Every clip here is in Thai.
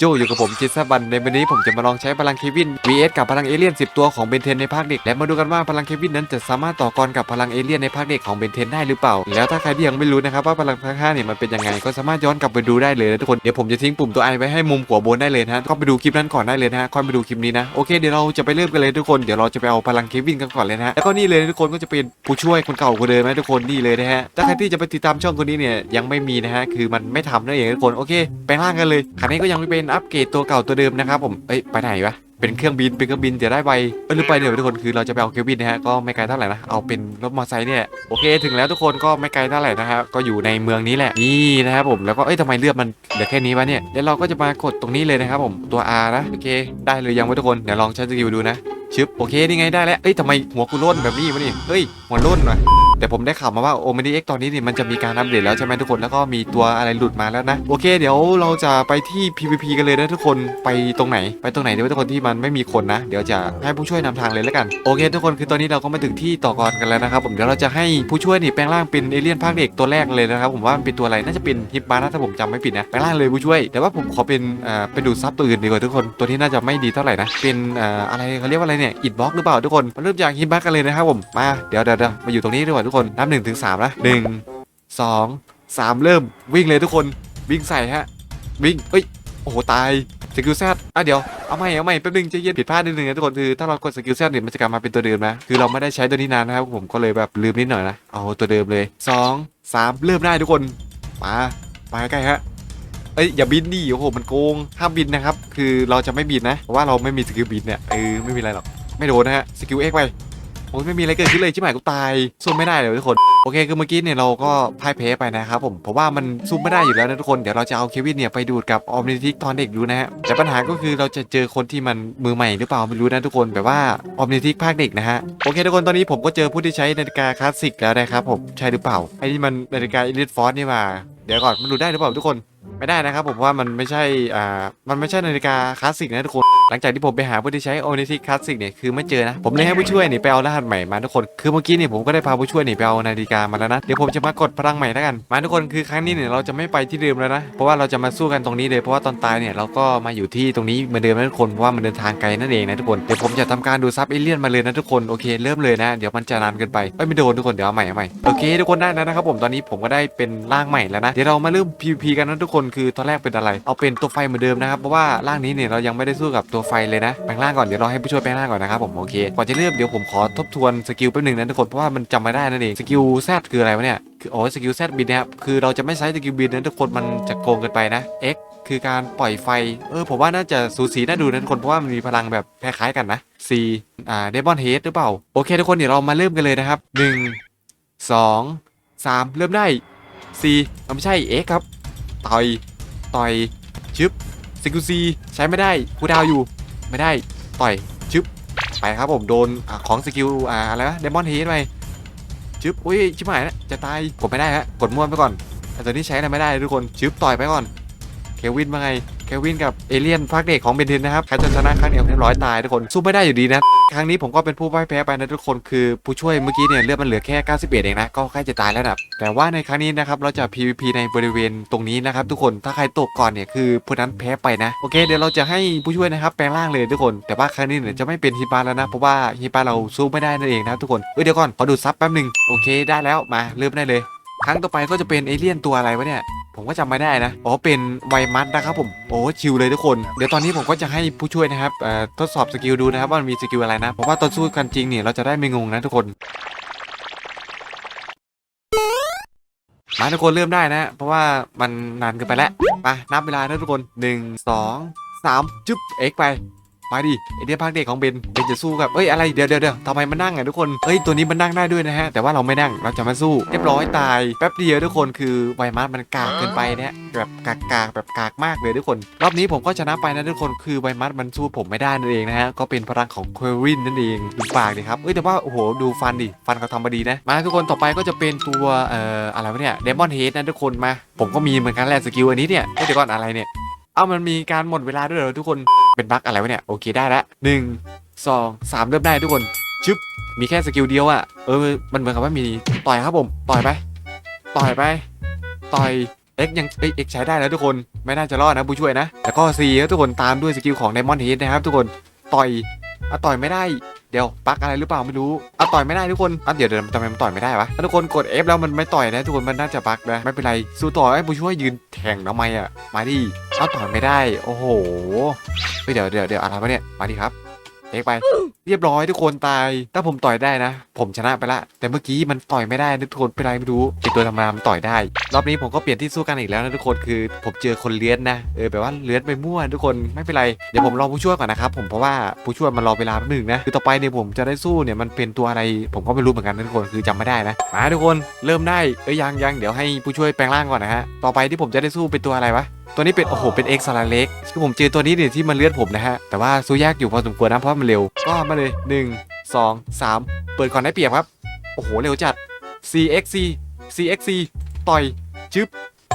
โจอยู่กับผมจิตซบันในวันนี้ผมจะมาลองใช้พลังเควิน vs กับพลังเอเลี่ยน 10 ตัวของเบนเทนในภาคเด็ก และมาดูกันว่าพลังเควินนั้นจะสามารถต่อกรกับพลังเอเลี่ยนในภาคเด็กของเบนเทนได้หรือเปล่า แล้วถ้าใครที่ยังไม่รู้นะครับว่าพลังภาค5เนี่ยมันเป็นยังไงก็สามารถย้อนกลับไปดูได้เลยนะทุกคน เดี๋ยวผมจะทิ้งปุ่มตัวไอไว้ให้มุมขวาบนได้เลยนะก็ไปดูคลิปนั้นก่อนได้เลยนะค่อยไปดูคลิปนี้นะโอเคเดี๋ยวเราจะไปเริ่มกันเลยทุกคนเดี๋ยวเราจะไปเอาพลังเควินกันก่อนเลยนะแล้วก็นี่เลยทุกคนก็จะเป็นผู้ช่วยคนเก่าคนเดิมนะทุกคนนี่เลยนะฮะถ้าใครที่จะไปติดตามช่องคนนี้เนี่ยยังไม่มีนะฮะคือมันไม่ทำนั่นเองทุกคนโอเคไปล่างกันเลยคันนี้ก็ยังไม่เป็นอัปเกรดตัวเก่าตัวเดิมนะครับผมเอ้ยไปไหนวะเป็นเครื่องบินเป็นเครื่องบินจะได้ไปเออหรือไปเดี๋ยวทุกคนคือเราจะไปเอาเครื่องบินนะฮะก็ไม่ไกลเท่าไหร่นะเอาเป็นรถมอเตอร์ไซค์เนี่ยโอเคถึงแล้วทุกคนก็ไม่ไกลเท่าไหร่นะครับก็อยู่ในเมืองนี้แหละนี่นะครับผมแล้วก็เอ้ยทำไมเลือดมันเหลือแค่นี้วะเนี่ยเดี๋ยวเราก็จะมากดตรงนี้เลยนะครับผมตัว R นะโอเค ได้เลยยังไว้ทุกคนเดี๋ยวลองใช้สกิลดูนะชึบโอเคนี่ไงได้แล้วเอ้ยทำไมหัวกูร่นแบบนี้วะนี่เฮ้ยหัวร่นว่ะ แต่ผมได้ข่าวมาว่าโอเม n ิเอ็กตอนนี้นี่มันจะมีการอัปเดตแล้วใช่ไหมทุกคนแล้วก็มีตัวอะไรหลุดมาแล้วนะโอเค เดี๋ยวเราจะไปที่ PVP กันเลยนะทุกคนไปตรงไหน ไปตรงไหนดีวะทุกคนที่มันไม่มีคนนะ เดี๋ยวจะให้ผู้ช่วยนำทางเลยแล้วกันโอเค ทุกคนคือตอนนี้เราก็มาถึงที่ต่อกรกันแล้วนะครับผมเดี๋ยวเราจะให้ผู้ช่วยนี่แปลงร่างเป็นเอเลี่ยนภาคเด็กตัวแรกเลยนะครับผมว่ามันเป็นตัวอะไรน่าจะเป็นฮิปบานะถ้าผมจำไม่ผิดนะแปลงร่างเลยผู้ช่วย แต่ว่าผมขอเป็นอ่าเป็นดูซับตัวอื่นดีกว่าทุกคนตัวที่น่าจะไม่ดีเท่าไหร่นะเป็นอ่าอะไรเขาเรียกว่าอะไรเนี่ยอิดบล็อกหรือเปล่าทุกคนมาเริ่มจากฮิปปากันเลยนะครับผมมาเดี๋ยวเดี๋ยวมาอยู่ตรงนี้ดีกว่าทุกคนนับหนึ่งถึงสามนะหนึ่งสองสามเริ่มวิ่งเลยทุกคนวิ่งใส่ฮะ วิ่งเอ้ยโอ้โหตายสกิลแซดอะเดี๋ยวเอาใหม่เอาใหม่แป๊บนึงใจเย็นผิดพลาดนิดนึงนะทุกคนคือถ้าเรากดสกิลแซดเนี่ยมันจะกลับมาเป็นตัวเดิมนะคือเราไม่ได้ใช้ตัวนี้นานนะครับผมก็เลยแบบลืมนิดหน่อยนะเอาตัวเดิมเลยสองสามเริ่มได้ทุกคนมามาใกล้ฮะเอ้ยอย่าบินดิโอ้โหมันโกงห้ามบินนะครับ คือเราจะไม่บินนะเพราะว่าเราไม่มีสกิลบินเนี่ยเออไม่มีอะไรหรอกไม่โดนนะฮะสกิลเอ็กไป โอ้ยไม่มีอะไรเกิดขึ้นเลยชิบหายกูตายสู้ไม่ได้เลยทุกคนโอเคคือเมื่อกี้เนี่ยเราก็พ่ายแพ้ไปนะครับผมเพราะว่ามันสู้ไม่ได้อยู่แล้วนะทุกคนเดี๋ยวเราจะเอาเควินเนี่ยไปดูดกับออมนิทิกตอนเด็กดูนะฮะแต่ปัญหาก็คือเราจะเจอคนที่มันมือใหม่หรือเปล่าไม่รู้นะทุกคนแบบว่าออมนิทิกภาคเด็กนะฮะโอเคทุกคนตอนนี้ผมก็เจอผู้ที่ใช้นาฬิกาคลาสสิกแล้วนะครับผมใช่หรือเปล่าไอ้นี่มันนาฬิกาอิลิทฟอร์นี่มาเดี๋ยวก่อนมันดูได้หรือเปล่าทุกคนไม่ได้นะครับผมว่ามันไม่ใช่อ่ามันไม่ใช่นาฬิกาคลาสสิกนะทุกคน หลังจากที่ผมไปหาผู้ที่ใช้โอนิทิคลาสสิกเนี่ยคือไม่เจอนะ ผมเลยให้ผู้ช่วยนี่ไปเอารหัสใหม่มาทุกคนคือเมื่อกี้เนี่ยผมก็ได้พาผู้ช่วยนี่ไปเอานาฬิกามาแล้วนะเดี๋ยวผมจะมากดพลังใหม่แล้วกัน มาทุกคนคือครั้งนี้เนี่ยเราจะไม่ไปที่เดิมแล้วนะเพราะว่าเราจะมาสู้กันตรงนี้เลยเพราะว่าตอนตายเนี่ยเราก็มาอยู่ที่ตรงนี้เหมือนเดิมนะทุกคนเพราะว่ามันเดินทางไกลนั่นเองนะทุกคนเดี๋ยวผมจะทำการดูซับเอเลี่ยนมาเลยนะทุกคนโอเคเริ่มเลยนะเดี๋ยวมันจะนานเกินไปไม่โดนทุกคนเดี๋ยวเอาใหม่เอาใหม่โอเค ทุกคนได้แล้วนะครับผมตอนนี้ผมก็ได้เป็นร่างใหม่แล้วนะเดี๋ยวเรามาเริ่ม PVP กันนะทุกคนคือตอนแรกเป็นอะไร เอาเป็นตัวไฟเหมือนเดิมนะครับเพราะว่าร่างนี้เนี่ยเรายังไม่ได้สู้กับตัวไฟเลยนะแปลงร่างก่อนเดี๋ยวเราให้ผู้ช่วยแปลงร่างก่อนนะครับผมโอเคก่อนจะเริ่มเดี๋ยวผมขอทบทวนสกิลแป๊บหนึ่งนะทุกคนเพราะว่ามันจำไม่ได้นั่นเองสกิลแซดคืออะไรวะเนี่ยคืออ๋อสกิลแซดบินนะครับคือเราจะไม่ใช้สกิลบินนะทุกคนมันจะโกงเกินไปนะ X คือการปล่อยไฟ เออผมว่าน่าจะสูสีน่าดูนะทุกคนเพราะว่ามันมีพลังแบบคล้ายๆกันนะ C อ่าเดมอนเฮดหรือเปล่า โอเคทุกคนเดี๋ยวเรามาเริ่มกันเลยนะครับหนึ่งสองสามเริ่มได้ C ไม่ใช่ X ครับ ต่อย ต่อย ชึบสกิล C ใช้ไม่ได้กูดาวอยู่ ไม่ได้ ต่อย ชึบ ไปครับผมโดนอของสกิลอ่าอะไรนะเดมอนเฮดไปชึบ อุ้ย ชิบหายนะจะตาย กดไม่ได้ฮะ กดมั่วไปก่อนแต่ตัวนี้ใช้อะไรไม่ได้ทุกคน ชึบ ต่อยไปก่อน เควินมาไง เควินกับเอเลี่ยนภาคเด็กของเบนเทนนะครับใครจะชนะครั้งเดียวเรียบร้อยตายทุกคนสู้ไม่ได้อยู่ดีนะครั้งนี้ผมก็เป็นผู้พ่ายแพ้ไปนะทุกคนคือผู้ช่วยเมื่อกี้เนี่ยเลือดมันเหลือแค่ 91 เองนะก็ใกล้จะตายแล้วนะแต่ว่าในครั้งนี้นะครับเราจะ PVP ในบริเวณตรงนี้นะครับทุกคนถ้าใครตกก่อนเนี่ยคือผู้นั้นแพ้ไปนะโอเคเดี๋ยวเราจะให้ผู้ช่วยนะครับแปลงร่างเลยทุกคน แต่ว่าครั้งนี้เนี่ยจะไม่เป็นฮิปาแล้วนะเพราะว่าฮิปาเราสู้ไม่ได้นั่นเองนะทุกคนเอ้ยเดี๋ยวก่อนขอดูซับแป๊บหนึ่งโอเคได้แล้วมาเริ่มได้เลย ครั้งต่อไปก็จะเป็นเอเลี่ยนตัวอะไรวะเนี่ยผมก็จำไม่ได้นะอ๋อเป็นไวมัสนะครับผมโอ้ชิวเลยทุกคนเดี๋ยวตอนนี้ผมก็จะให้ผู้ช่วยนะครับเอ่อทดสอบสกิลดูนะครับว่ามันมีสกิลอะไรนะเพราะว่าตอนสู้กันจริงเนี่ยเราจะได้ไม่งงนะทุกคนมาทุกคนเริ่มได้นะ เพราะว่ามันนานเกินไปแล้วมานับเวลานะทุกคน 1 2 3จุ๊บเอ็กไป มาดิไอเดียภาคเด็กของเบนเบนจะสู้กับเอ้ยอะไรเดี๋ยวเดี๋ยวเดี๋ยวทำไมมันนั่งอะทุกคนเอ้ยตัวนี้มันนั่งได้ด้วยนะฮะแต่ว่าเราไม่นั่งเราจะมาสู้เรียบร้อยตายแป๊บเดียวทุกคนคือไวมัสมันกากเกินไปเนี่ยแบบกากกากแบบกากมากเลยทุกคน รอบนี้ผมก็ชนะไปนะทุกคนคือไวมัสมันสู้ผมไม่ได้นั่นเองนะฮะก็เป็นพลังของเควินนั่นเองดูปากดิครับเอ้ยแต่ว่าโอ้โหดูฟันดิฟันเขาทำมาดีนะมาทุกคนต่อไปก็จะเป็นตัวเอ่ออะไรวะเนี่ยเดมอนเฮดนะทุกคนมา ผมก็มีเหมือนกันแหละสกิลอันนี้เนี่ยเดี๋ยวก่อนอะไรเนี่ย เอ้ามันมีการหมดเวลาด้วยเหรอทุกคนเป็นบั๊กอะไรวะเนี่ยโอเคได้ละหนึ่งสองสามเริ่มได้ทุกคนชึบมีแค่สกิลเดียวอะเออมันเหมือนกับว่ามีต่อยครับผมต่อยไป ต่อยไป ต่อยเอ็กยังเอ็กใช้ได้แล้วทุกคนไม่น่าจะรอดนะผู้ช่วยนะแล้วก็ซีทุกคนตามด้วยสกิลของไดมอนด์เฮดนะครับทุกคนต่อยอะต่อยไม่ได้ เดี๋ยวปักอะไรหรือเปล่าไม่รู้อะต่อยไม่ได้ทุกคนอะเดี๋ยวเดี๋ยวทำไมมันต่อยไม่ได้วะทุกคนกด F แล้วมันไม่ต่อยนะทุกคนมันน่าจะปักนะไม่เป็นไรสู้ต่อไอ้ผู้ช่วยยืนแทงทำไมอะมาดิเอาต่อยไม่ได้ โอ้โหเฮ้ยเดี๋ยวเดี๋ยวเดี๋ยวอะไรวะเนี่ยมาดิครับ เอ็กไป เรียบร้อยทุกคนตาย ถ้าผมต่อยได้นะ ผมชนะไปละ แต่เมื่อกี้มันต่อยไม่ได้นะทุกคนเป็นไรไม่รู้เป็นตัวธรรมดามันต่อยได้ รอบนี้ผมก็เปลี่ยนที่สู้กันอีกแล้วนะทุกคนคือผมเจอคนเลี้ยนนะเออแบบว่าเลี้ยนไปมั่วทุกคนไม่เป็นไรเดี๋ยวผมรอผู้ช่วยก่อนนะครับผมเพราะว่าผู้ช่วยมันรอเวลาแป๊บหนึงนะคือต่อไปเนี่ยผมจะได้สู้เนี่ยมันเป็นตัวอะไร ผมก็ไม่รู้เหมือนกันนะทุกคนคือจำไม่ได้นะมาทุกคนเริ่มได้เอ้ยยังยังเดี๋ยวให้ผู้ช่วยแปลงร่างก่อนนะฮะต่อไปที่ผมจะได้สู้เป็นตัวอะไรวะ ตัวนี้เป็นโอ้โหเป็นเอ็กซ์ซาเล็กคือผมเจอตัวนี้เนี่ยที่มันเลือดผมนะฮะ แต่ว่าสู้ยากอยู่พอสมควรนะเพราะมันเร็ว ก็มาเลย 1 2 3 เปิดก่อนได้เปรียบครับ โอ้โห เร็วจัด CXC CXC ต่อยจึ๊บ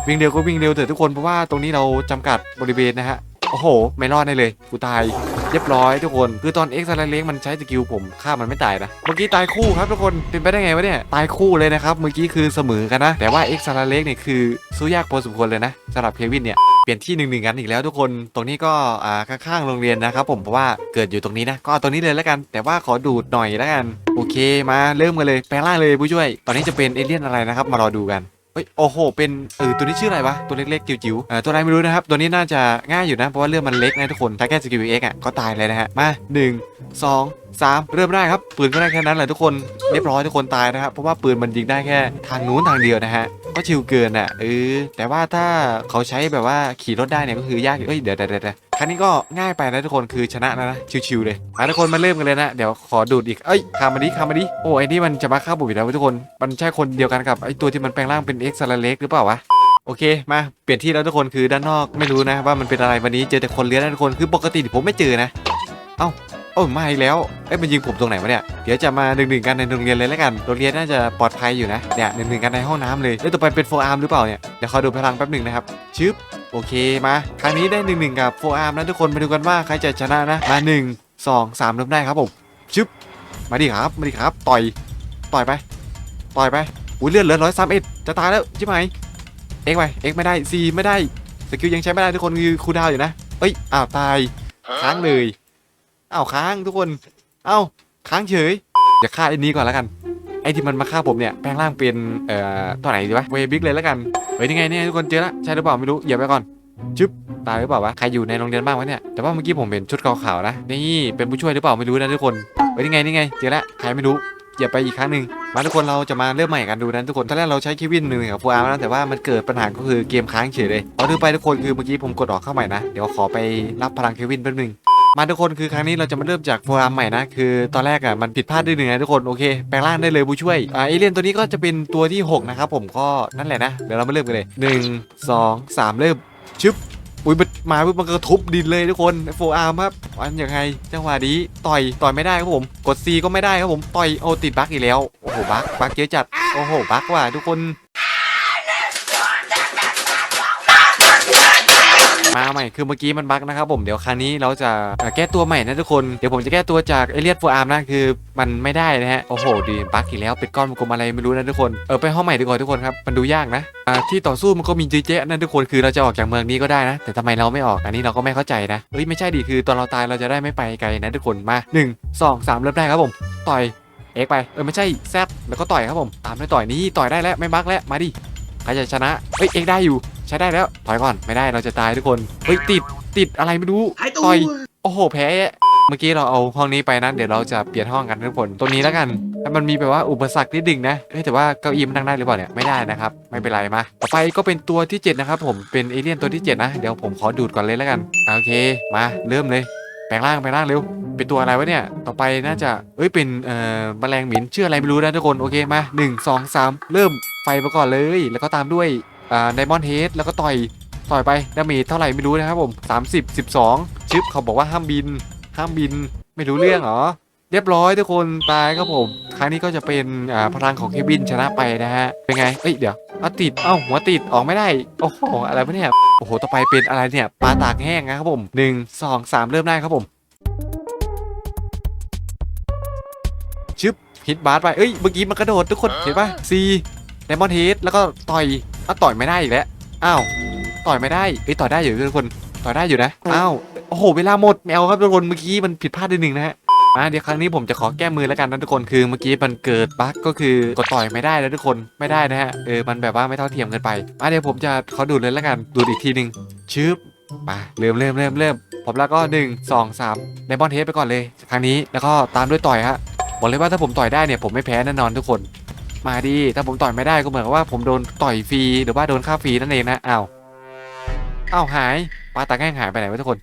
วิ่งเร็วก็วิ่งเร็วเถอะทุกคนเพราะว่าตรงนี้เราจำกัดบริเวณนะฮะ โอ้โห ไม่รอดได้เลย กูตาย เรียบร้อยทุกคน คือตอนเอ็กซ์ซาเล็กมันใช้สกิลผมฆ่ามันไม่ตายนะ เมื่อกี้ตายคู่ครับทุกคน เป็นไปได้ไงวะเนี่ย ตายคู่เลยนะครับ เมื่อกี้คือเสมอกันนะ แต่ว่าเอ็กซ์ซาเล็กเนี่ยคือสู้ยากพอสมควรเลยนะสำหรับเควินเนี่ยเปลี่ยนที่หนึ่งหนึ่งกันอีกแล้วทุกคน ตรงนี้ก็อ่าข้างๆโรงเรียนนะครับผมเพราะว่าเกิดอยู่ตรงนี้นะ ก็เอาตรงนี้เลยแล้วกัน แต่ว่าขอดูดหน่อยแล้วกัน โอเคมาเริ่มกันเลยแปลงร่างเลยผู้ช่วย ตอนนี้จะเป็นเอเลี่ยนอะไรนะครับ มารอดูกัน เฮ้ยโอ้โห เป็นเออตัวนี้ชื่ออะไรวะ ตัวเล็กๆ จิ๋วๆเออตัวไหนไม่รู้นะครับ ตัวนี้น่าจะง่ายอยู่นะ เพราะว่าเรื่องมันเล็กนะทุกคนใช้แค่สกิลเอ็กอะก็ตายเลยนะฮะ มา 1 2 3 เริ่มได้ครับ ปืนก็ได้แค่นั้นแหละทุกคน เรียบร้อยทุกคนตายนะครับ เพราะว่าปืนมันยิงได้แค่ทางนู้นทางเดียวนะฮะ ก็ชิวเกินอะเออแต่ว่าถ้าเขาใช้แบบว่าขี่รถได้เนี่ยก็คือยากอยู่เอ้ยเดี๋ยวเดี๋ยวเดี๋ยว ครั้งนี้ก็ง่ายไปนะทุกคนคือชนะแล้วนะชิวๆเลยมาทุกคนมาเริ่มกันเลยนะ เดี๋ยวขอดูดอีกเอ้ยคามาดิคามาดิโอ้ไอ้นี่มันจะมาฆ่าบุ๋ยแล้วทุกคนมันใช่คนเดียวกันกับไอ้ตัวที่มันแปลงร่างเป็นเอ็กซ์ซาเล็กหรือเปล่าวะโอเคมาเปลี่ยนที่แล้วทุกคนคือด้านนอกไม่รู้นะว่ามันเป็นอะไรวันนี้เจอแต่คนเลี้ยงนะทุกคนคือปกติผมไม่เจอนะ เอ้าโอ้ยมาอีกแล้วเอ้ยมันยิงผมตรงไหนวะเนี่ยเดี๋ยวจะมาหนึ่งหนึ่งกันในโรงเรียนเลยแล้วกันโรงเรียนน่าจะปลอดภัยอยู่นะเนี่ยหนึ่งหนึ่งกันในห้องน้ำเลยแล้วต่อไปเป็นโฟอาร์มหรือเปล่าเนี่ยเดี๋ยวขอดูพลังแป๊บหนึ่งนะครับชึบ โอเคมาครั้งนี้ได้หนึ่งหนึ่งกับโฟอาร์มนะทุกคนมาดูกันว่าใครจะชนะนะมาหนึ่งสองสามเริ่มได้ครับผมชึบมาดิครับมาดิครับ ต่อยต่อยไป ต่อยไปอุ้ยเลือดเหลือร้อยสามเอ็ดจะตายแล้วใช่ไหมเอ็กไปเอ็กไม่ได้ซีไม่ได้สกิลยังใช้ไม่ได้ทุกคนคือคูดาวอยู่นะเอ้ยอ้าวตายค้างเลยอ้าวค้างทุกคนเอ้าค้างเฉยเดี๋ยวฆ่าไอ้นี้ก่อนแล้วกัน ไอ้ที่มันมาฆ่าผมเนี่ยแปลงร่างเป็นเอ่อตัวไหนดีวะเวบิกเลยแล้วกันเฮ้ยนี่ไงเนี่ยทุกคนเจอละใช่หรือเปล่าไม่รู้เหยียบไปก่อนชึบตายหรือเปล่าวะใครอยู่ในโรงเรียนบ้างวะเนี่ยแต่ว่าเมื่อกี้ผมเห็นชุดขาวๆนะนี่เป็นผู้ช่วยหรือเปล่าไม่รู้นะทุกคนเฮ้ยนี่ไงนี่ไงเจอละใครไม่รู้เหยียบไปอีกครั้งหนึ่งมาทุกคนเราจะมาเริ่มใหม่กันดูนะทุกคนตอนแรกเราใช้คิวินหนึ่งกับฟูอาร์มนะแต่ว่ามันเกิดปัญหาก็คือเกมค้างเฉยเลยเอาดูไปทุกคนคือเมื่อกี้ผมกดออกเข้าใหม่นะเดี๋ยวขอไปรับพลังเควินแป๊บนึง มาทุกคนคือครั้งนี้เราจะมาเริ่มจากโฟูอาร์มใหม่นะคือตอนแรกอะมันผิดพลาดด้วยหนึ่งนะทุกคนโอเคแปลงร่างได้เลยผู้ช่วยอ่าเอเลี่ยนตัวนี้ก็จะเป็นตัวที่หกนะครับผมก็นั่นแหละนะเดี๋ยวเรามาเริ่มกันเลยหนึ่งสองสามเริ่มชึบอุ้ยมันมาปุ๊บมันก็ทุบดินเลยทุกคนโฟอาร์มครับอันยังไงจังหวะนี้ต่อยต่อยไม่ได้ครับผม กด C ก็ไม่ได้ครับผมต่อยโอ้ติดบั๊กอีกแล้วโอ้โหบั๊กบั๊กเยอะจัดโอ้โหบั๊กว่ะทุกคน มาใหม่คือเมื่อกี้มันบั๊กนะครับผมเดี๋ยวครั้งนี้เราจะแก้ตัวใหม่นะทุกคนเดี๋ยวผมจะแก้ตัวจากเอเลียนโฟอาร์มนะคือมันไม่ได้นะฮะโอ้โหดีบั๊กอีกแล้วเป็นก้อนกลมอะไรไม่รู้นะทุกคนเออไปห้องใหม่ดีกว่าทุกคนครับมันดูยากนะอ่าที่ต่อสู้มันก็มีเยอะแยะนทุกคนคือเราจะออกจากเมืองนี้ก็ได้นะ แต่ทำไมเราไม่ออกอันนี้เราก็ไม่เข้าใจนะเฮ้ยไม่ใช่ดิคือตอนเราตายเราจะได้ไม่ไปไกลนะทุกคนมา1 2 3เริ่มได้ครับผมต่อยเอ็กไปเออไม่ใช่แซดแล้วก็ต่อยครับผมตามด้วยต่อยนี่ต่อยได้แล้วไม่บั๊กแล้วมาดิใครจะชนะเฮ้ยเอ็กได้อยู่ ช้ได้แล้วถอยก่อนไม่ได้เราจะตายทุกคนเฮ้ยติดติดอะไรไม่รู้หายตัวต่อยโอ้โหแพ้เมื่อกี้เราเอาห้องนี้ไปนะเดี๋ยวเราจะเปลี่ยนห้องกันทุกคนตัวนี้แล้วกันถ้ามันมีแบบว่าอุปสรรคนิดนึงนะเอ้ยแต่ว่าเก้าอี้มันนั่งได้หรือเปล่าเนี่ยไม่ได้นะครับไม่เป็นไรมาต่อไปก็เป็นตัวที่ 7 นะครับ ผมเป็นเอเลี่ยนตัวที่ 7 นะเดี๋ยวผมขอดูดก่อนเลยแล้วกันอะโอเคมาเริ่มเลยแปลงร่างแปลงร่างเร็วเป็นตัวอะไรวะเนี่ย ต่อไปน่าจะ เอ้ย เป็น เอ่อแมลงหมินชื่ออะไรไม่รู้นะทุกคน โอเค มาหนึ่งสองสามเริ่มไฟไปก่อนเลย แล้วก็ตามด้วย อ่าไดมอนด์เฮดแล้วก็ต่อยต่อยไปดาเมจเท่าไหร่ไม่รู้นะครับผม 30 12ชึบเขาบอกว่าห้ามบิน ห้ามบินไม่รู้เรื่องเหรอ เรียบร้อยทุกคนตายครับผม ครั้งนี้ก็จะเป็นอ่าพลังของเควินชนะไปนะฮะ เป็นไง เอ้ยเดี๋ยวเอาติด เอ้าหัวติดออกไม่ได้ โอ้โหอะไรวะเนี่ย โอ้โหต่อไปเป็นอะไรเนี่ยปลาตากแห้งนะครับผม 1 2 3 เริ่มได้ครับผม ชึบฮิตบาร์ไปเอ้ยเมื่อกี้มันกระโดดทุกคนเห็นปะซีไดมอนด์เฮดแล้วก็ต่อย อะต่อยไม่ได้อีกแล้วอ้าวต่อยไม่ได้เอ้ยต่อยได้อยู่ทุกคนต่อยได้อยู่นะอ้าวโอ้โหเวลาหมดแมวครับทุกคนเมื่อกี้มันผิดพลาดนิดนึงนะฮะมาเดี๋ยวครั้งนี้ผมจะขอแก้มือแล้วกันนะทุกคนคือเมื่อกี้มันเกิดบั๊กก็คือกดต่อยไม่ได้แล้วทุกคนไม่ได้นะฮะเออมันแบบว่าไม่เท่าเทียมกันไปมาเดี๋ยวผมจะขอดูดเลยแล้วกันดูดอีกทีหนึ่งชึบมาเริ่มเริ่มเริ่มเริ่มผมแล้วก็หนึ่งสองสามไดมอนเทสไปก่อนเลยครั้งนี้แล้วก็ตามด้วยต่อยฮะบอกเลยว่าถ้าผมต่อยได้เนี่ยผมไม่แพ้แน่นอนทุกคน มาดีถ้าผมต่อยไม่ได้ก็เหมือนกับว่าผมโดนต่อยฟรีหรือว่าโดนค่าฟรีนั่นเองนะอ้าวอ้าวหายปลาตาแง่งหายไปไหนวะทุกคน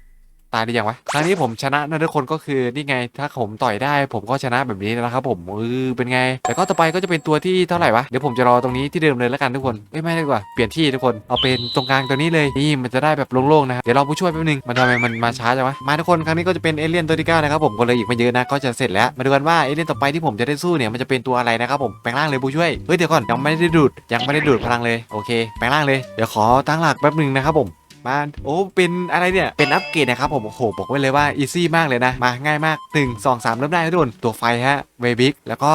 ตายหรือยังวะครั้งนี้ผมชนะนะทุกคนก็คือนี่ไงถ้าผมต่อยได้ ผมก็ชนะแบบนี้นะครับผมเออเป็นไง แต่ก็ต่อไปก็จะเป็นตัวที่เท่าไหร่วะเดี๋ยวผมจะรอตรงนี้ที่เดิมเลยแล้วกันทุกคนเอ้ไม่ดีกว่าเปลี่ยนที่ทุกคนเอาเป็นตรงกลางตัวนี้เลยนี่มันจะได้แบบโล่งๆนะครับเดี๋ยวเราผู้ช่วยแป๊บนึงมันทำไมมันมาช้าจังวะมาทุกคนครั้งนี้ก็จะเป็นเอเลี่ยนตัวที่เก้านะครับผมก็เลยอีกไม่เยอะนะก็จะเสร็จแล้วมาดูกันว่าเอเลี่ยนต่อไปที่ผมจะได้สู้เนี่ยมันจะเป็นตัวอะไรนะครับผมแปลงร่างเลยผู้ช่วยเฮ้ยเดี๋ยวก่อนยังไม่ได้ดูดยังไม่ได้ดูดพลังเลยโอเคแปลงร่างเลยเดี๋ยวขอตั้งหลักแป๊บนึงนะครับผม มาโอ้เป็นอะไรเนี่ยเป็นอัปเกรดนะครับผมโอ้โหบอกไว้เลยว่าอีซี่มากเลยนะมาง่ายมาก 1 2 3 เริ่มได้ทุกคนตัวไฟฮะเวบิกแล้วก็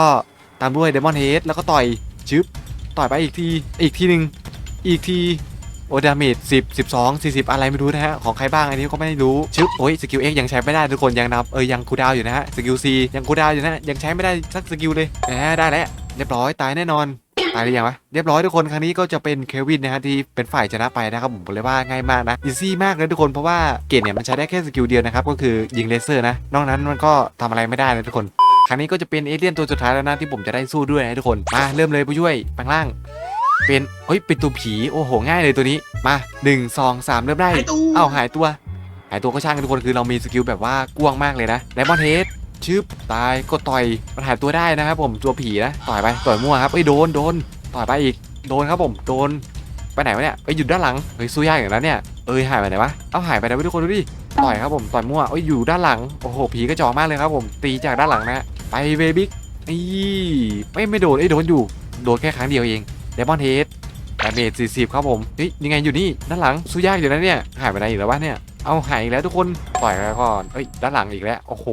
ตามด้วยเดมอนเฮดแล้วก็ต่อยชึบต่อยไปอีกทีอีกทีหนึ่งอีกทีโอดาเมจ10 12 40องสี่สิบอะไรไม่รู้นะฮะ ของใครบ้างอันนี้ก็ไม่รู้ชึบโอ้ยสกิล X ยังใช้ไม่ได้ทุกคนยังนับเออยังคูดาวอยู่นะฮะสกิล C ยังคูดาวอยู่นะยังใช้ไม่ได้สักสกิลเลยแหมได้แล้วเรียบร้อยตายแน่นอน ตายหรือยังวะเรียบร้อยทุกคนครั้งนี้ก็จะเป็นเควินนะฮะที่เป็นฝ่ายชนะไปนะครับผมบอกเลยว่าง่ายมากนะอีซี่มากเลยทุกคนเพราะว่าเกรดเนี่ยมันใช้ได้แค่สกิลเดียวนะครับก็คือยิงเลเซอร์นะนอกนั้นมันก็ทำอะไรไม่ได้เลยทุกคนครั้งนี้ก็จะเป็นเอเลี่ยนตัวสุดท้ายแล้วนะที่ผมจะได้สู้ด้วยนะทุกคนมาเริ่มเลยผู้ช่วยแปลงร่างเป็นเฮ้ยเป็นตัวผีโอ้โหง่ายเลยตัวนี้มา1 2 3 เริ่มได้หายตัวเอ้าหายตัว หายตัวก็ช่างทุกคนคือเรามีสกิลแบบว่ากว้างมากเลยนะไดมอนเฮด ชึบตายก็ต่อยมันหายตัวได้นะครับผมตัวผีนะต่อยไปต่อยมั่วครับเอ้โดนโดนต่อยไปอีกโดนครับผมโดนไปไหนวะเนี่ยเอ้ยอยู่ด้านหลังเฮ้ยสู้ยากอย่างนั้นเนี่ยเอ้ยหายไปไหนวะเอาหายไปไหนวะทุกคนดูดิต่อยครับผมต่อยมั่วเอ้ยอยู่ด้านหลังโอ้โหผีกระจอกมากเลยครับผมตีจากด้านหลังนะไปเวบิกนี่ไม่ไม่โดนเอ้โดนอยู่โดนแค่ครั้งเดียวเองไดมอนเฮดดาเมจ40ครับผมเฮ้ยยังไงอยู่นี่ด้านหลังสู้ยากอยู่นะเนี่ยหายไปไหนอีกแล้ววะเนี่ย เอาหายอีกแล้วทุกคนต่อยแล้วก่อนเอ้ยด้านหลังอีกแล้วโอ้โห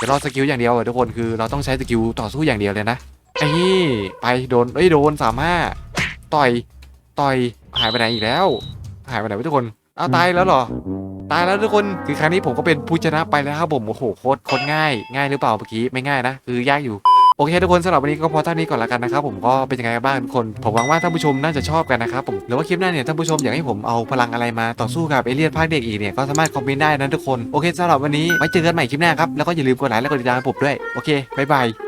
จะรอสกิลอย่างเดียวอะทุกคนคือเราต้องใช้สกิลต่อสู้อย่างเดียวเลยนะไอ้นี่ไปโดนเอ้ยโดนสามห้าต่อยต่อยหายไปไหนอีกแล้ว หายไปไหนวะทุกคนเอาตายแล้วเหรอ ตายแล้วทุกคนคือครั้งนี้ผมก็เป็นผู้ชนะไปแล้วครับผมโอ้โหโคตรโคตรง่าย ง่ายหรือเปล่าเมื่อกี้ไม่ง่ายนะคือยากอยู่ โอเคทุกคนสำหรับวันนี้ก็พอเท่านี้ก่อนละกันนะครับผมก็เป็นยังไงกันบ้างทุกคน ผมหวังว่าท่านผู้ชมน่าจะชอบกันนะครับผมหรือว่าคลิปหน้าเนี่ยท่านผู้ชมอยากให้ผมเอาพลังอะไรมาต่อสู้กับเอเลี่ยนภาคเด็กอีกเนี่ยก็สามารถคอมเมนต์ได้นะทุกคนโอเคสำหรับวันนี้ไว้เจอกันใหม่คลิปหน้าครับแล้วก็อย่าลืมกดไลค์และกดติดตามผมด้วยโอเคบ๊ายบาย